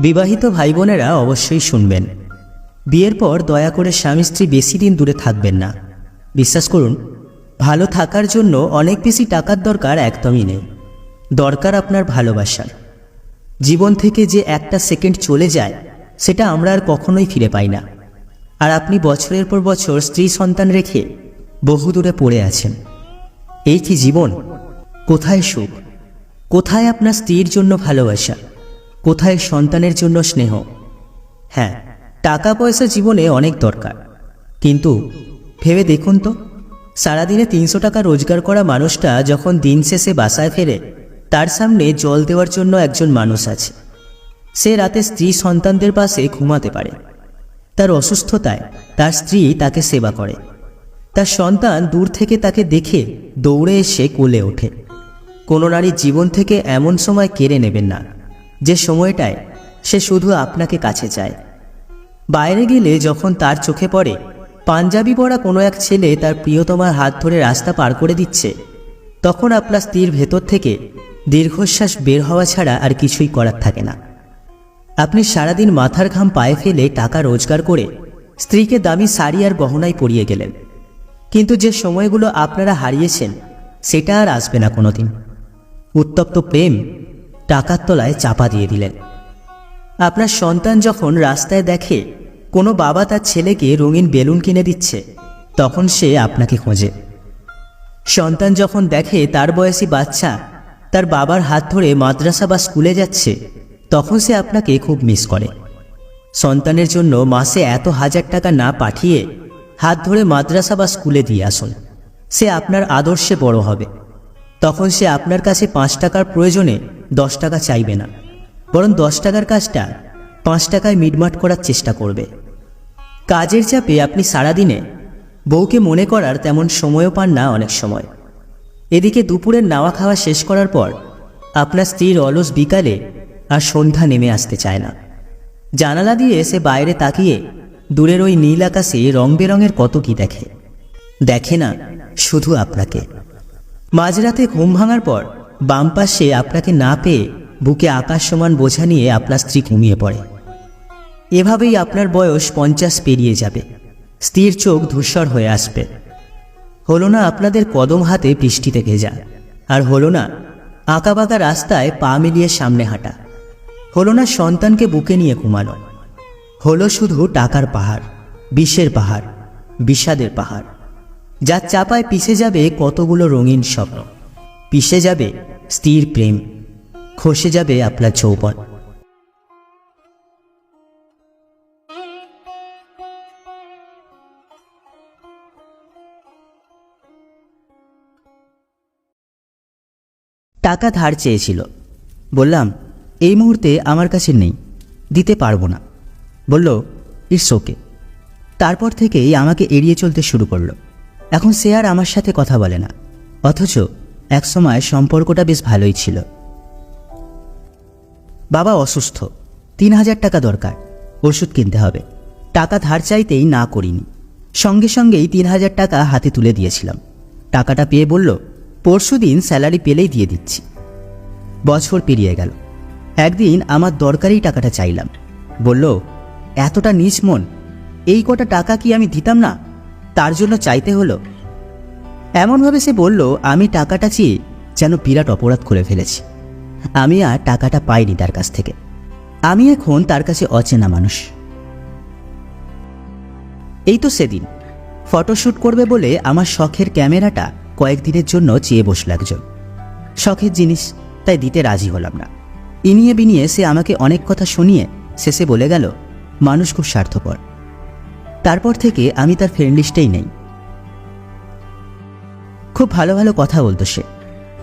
বিবাহিত ভাই বোনেরা অবশ্যই শুনবেন। বিয়ের পর দয়া করে স্বামী স্ত্রী বেশি দিন দূরে থাকবেন না। বিশ্বাস করুন, ভালো থাকার জন্য অনেক বেশি টাকার দরকার একদমই নেই। দরকার আপনার ভালোবাসার। জীবন থেকে যে একটা সেকেন্ড চলে যায়, সেটা আমরা আর কখনোই ফিরে পাই না। আর আপনি বছরের পর বছর স্ত্রী সন্তান রেখে বহু দূরে পড়ে আছেন। এই কি জীবন? কোথায় সুখ? কোথায় আপনার স্ত্রীর জন্য ভালোবাসা? কোথায় সন্তানের জন্য স্নেহ? হ্যাঁ টাকা পয়সা জীবনে অনেক দরকার। কিন্তু, ভেবে দেখুন তো, সারাদিনে তিনশো টাকা রোজগার করা মানুষটা যখন দিন শেষে বাসায় ফেরে, তার সামনে জল দেওয়ার জন্য একজন মানুষ আছে। সে রাতে স্ত্রী সন্তানদের পাশে ঘুমাতে পারে। তার অসুস্থতায় তার স্ত্রী তাকে সেবা করে। তার সন্তান দূর থেকে তাকে দেখে দৌড়ে এসে কোলে ওঠে। কোনো নারীর জীবন থেকে এমন সময় কেড়ে নেবেন না। যে সময়টায় সে শুধু আপনাকে কাছে চায়। বাইরে গেলে যখন তার চোখে পড়ে, পাঞ্জাবি পরা কোনো এক ছেলে তার প্রিয়তমার হাত ধরে রাস্তা পার করে দিচ্ছে। তখন আপনার স্ত্রীর ভেতর থেকে দীর্ঘশ্বাস বের হওয়া ছাড়া আর কিছুই করার থাকে না। আপনি সারাদিন মাথার ঘাম পায়ে ফেলে টাকা রোজগার করে স্ত্রীকে দামি শাড়ি আর গহনায় পরিয়ে গেলেন। কিন্তু যে সময়গুলো আপনারা হারিয়েছেন, সেটা আর আসবে না কোনোদিন। উত্তপ্ত প্রেম টাকার তলায় চাপা দিয়ে দিলেন। আপনার সন্তান যখন রাস্তায় দেখে কোনো বাবা তার ছেলেকে রঙিন বেলুন কিনে দিচ্ছে, তখন সে আপনাকে খোঁজে। সন্তান যখন দেখে তার বয়সী বাচ্চা তার বাবার হাত ধরে মাদ্রাসা বা স্কুলে যাচ্ছে, তখন সে আপনাকে খুব মিস করে। সন্তানের জন্য মাসে এত হাজার টাকা না পাঠিয়ে হাত ধরে মাদ্রাসা বা স্কুলে দিয়ে আসুন। সে আপনার আদর্শে বড় হবে। তখন সে আপনার কাছে পাঁচ টাকার প্রয়োজনে দশ টাকা চাইবে না। বরং দশ টাকার কাজটা পাঁচ টাকায় মিটমাট করার চেষ্টা করবে। কাজের চাপে আপনি সারাদিনে বউকে মনে করার তেমন সময়ও পান না অনেক সময়। এদিকে দুপুরের নাওয়া খাওয়া শেষ করার পর আপনার স্ত্রীর অলস বিকালে আর সন্ধ্যা নেমে আসতে চায় না। জানালা দিয়ে সে বাইরে তাকিয়ে দূরের ওই নীল আকাশে রং বেরঙের কত কি দেখে। দেখে না শুধু আপনাকে। মাঝরাতে ঘুম ভাঙার পর বাম পাশে আপনাকে না পেয়ে বুকে আকাশ সমান বোঝা নিয়ে আপনার স্ত্রী ঘুমিয়ে পড়ে। এভাবেই আপনার বয়স পঞ্চাশ পেরিয়ে যাবে। স্ত্রীর চোখ ধূসর হয়ে আসবে। হলো না আপনাদের কদম হাতে বৃষ্টিতে ভেজা। আর হলো না আঁকাবাঁকা রাস্তায় পা মিলিয়ে সামনে হাঁটা। হলো না সন্তানকে বুকে নিয়ে ঘুমানো। হলো শুধু টাকার পাহাড়, বিষের পাহাড়, বিষাদের পাহাড়। যার চাপায় পিষে যাবে কতগুলো রঙিন স্বপ্ন। পিষে যাবে স্থির প্রেম, খসে যাবে আপনার যৌবন। টাকা ধার চেয়েছিল। বললাম, এই মুহূর্তে আমার কাছে নেই, দিতে পারব না। বলল, ইটস ওকে। তারপর থেকেই আমাকে এড়িয়ে চলতে শুরু করল। এখন সে আর আমার সাথে কথা বলে না। অথচ একসময় সম্পর্কটা বেশ ভালোই ছিল। বাবা অসুস্থ, তিন হাজার টাকা দরকার, ওষুধ কিনতে হবে। টাকা ধার চাইতেই না করিনি। সঙ্গে সঙ্গেই তিন হাজার টাকা হাতে তুলে দিয়েছিলাম। টাকাটা পেয়ে বলল, পরশু দিন স্যালারি পেলেই দিয়ে দিচ্ছি। বছর পেরিয়ে গেল। একদিন আমার দরকারি টাকাটা চাইলাম। বলল, এতটা নিচ মন, এই কটা টাকা কি আমি দিতাম না? তার জন্য চাইতে হলো। এমনভাবে সে বলল, আমি টাকাটা চেয়ে যেন বিরাট অপরাধ করে ফেলেছি। আমি আর টাকাটা পাইনি তার কাছ থেকে। আমি এখন তার কাছে অচেনা মানুষ। এই তো সেদিন। ফটোশ্যুট করবে বলে আমার শখের ক্যামেরাটা কয়েকদিনের জন্য চেয়ে বসল একজন। শখের জিনিস, তাই দিতে রাজি হলাম না। ইনিয়ে বিনিয়ে সে আমাকে অনেক কথা শুনিয়ে শেষে বলে গেল, মানুষ খুব স্বার্থপর। তারপর থেকে আমি তার ফ্রেন্ড লিস্টেই নেই। খুব ভালো ভালো কথা বলতো সে।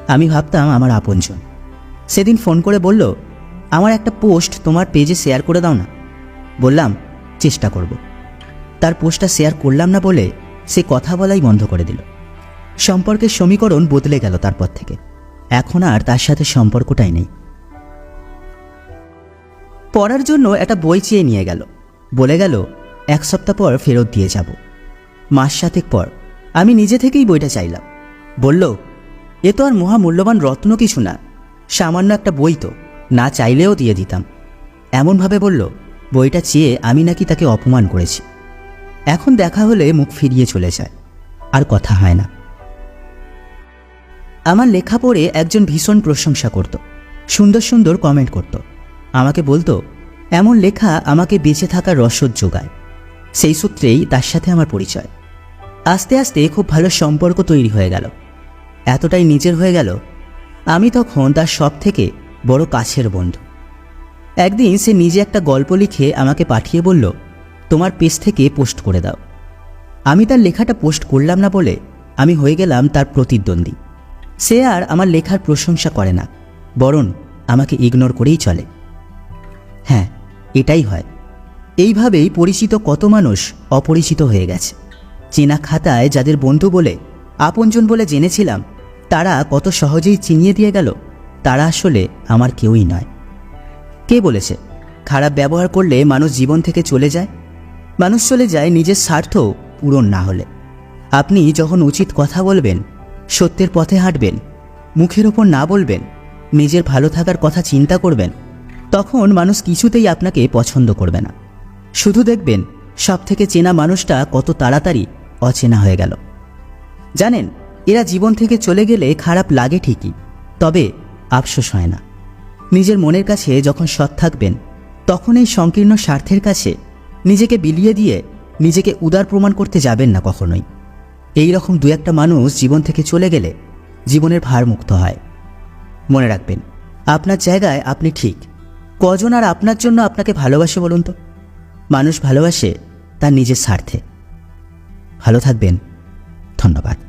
আমি ভাবতাম আমার আপনজন। সেদিন ফোন করে বলল, আমার একটা পোস্ট তোমার পেজে শেয়ার করে দাও না। বললাম, চেষ্টা করব। তার পোস্টটা শেয়ার করলাম না বলে সে কথা বলাই বন্ধ করে দিল। সম্পর্কের সমীকরণ বদলে গেল তারপর থেকে। এখন আর তার সাথে সম্পর্কটাই নেই। পড়ার জন্য একটা বই চেয়ে নিয়ে গেল। বলে গেল, এক সপ্তাহ পর ফেরত দিয়ে যাব। মাস সাতেক পর। আমি নিজে থেকেই বইটা চাইলাম। বলল, এ তো আর মহামূল্যবান রত্ন কিছু না। সামান্য একটা বই তো, না চাইলেও দিয়ে দিতাম। এমনভাবে বলল, বইটা চেয়ে আমি নাকি তাকে অপমান করেছি। এখন দেখা হলে মুখ ফিরিয়ে চলে যায়, আর কথা হয় না। আমার লেখা পড়ে একজন ভীষণ প্রশংসা করত, সুন্দর সুন্দর কমেন্ট করত। আমাকে বলতো, এমন লেখা আমাকে বেঁচে থাকার রসদ যোগায়। সেই সূত্রেই তার সাথে আমার পরিচয়। আস্তে আস্তে খুব ভালো সম্পর্ক তৈরি হয়ে গেল। এতটাই নিজের হয়ে গেল, আমি তখন তার সব থেকে বড় কাছের বন্ধু। একদিন সে নিজে একটা গল্প লিখে আমাকে পাঠিয়ে বলল, তোমার পেজ থেকে পোস্ট করে দাও। আমি তার লেখাটা পোস্ট করলাম না বলে আমি হয়ে গেলাম তার প্রতিদ্বন্দ্বী। সে আর আমার লেখার প্রশংসা করে না, বরং আমাকে ইগনোর করেই চলে। হ্যাঁ এটাই হয়। এইভাবেই পরিচিত কত মানুষ অপরিচিত হয়ে গেছে। চেনা খাতায় যাদের বন্ধু বলে, আপনজন বলে জেনেছিলাম তারা কত সহজেই চিনিয়ে দিয়ে গেল, তারা আসলে আমার কেউই নয়। কে বলেছে, খারাপ ব্যবহার করলে মানুষ জীবন থেকে চলে যায়? মানুষ চলে যায় নিজের স্বার্থ পূরণ না হলে। আপনি যখন উচিত কথা বলবেন, সত্যের পথে হাঁটবেন, মুখের ওপর না বলবেন, নিজের ভালো থাকার কথা চিন্তা করবেন, তখন মানুষ কিছুতেই আপনাকে পছন্দ করবে না। শুধু দেখবেন সব থেকে চেনা মানুষটা কত তাড়াতাড়ি অচেনা হয়ে গেল। জানেন এরা জীবন থেকে চলে গেলে খারাপ লাগে ঠিকই, তবে আফসোস হয় না। নিজের মনের কাছে যখন সৎ থাকবেন, তখন এই সংকীর্ণ স্বার্থের কাছে নিজেকে বিলিয়ে দিয়ে নিজেকে উদার প্রমাণ করতে যাবেন না কখনোই। এই রকম দু একটা মানুষ জীবন থেকে চলে গেলে জীবনের ভার মুক্ত হয়। মনে রাখবেন, আপনার জায়গায় আপনি ঠিক। কজন আর আপনার জন্য আপনাকে ভালোবাসে বলুন তো? মানুষ ভালোবাসে তার নিজের স্বার্থে। ভালো থাকবেন। ধন্যবাদ।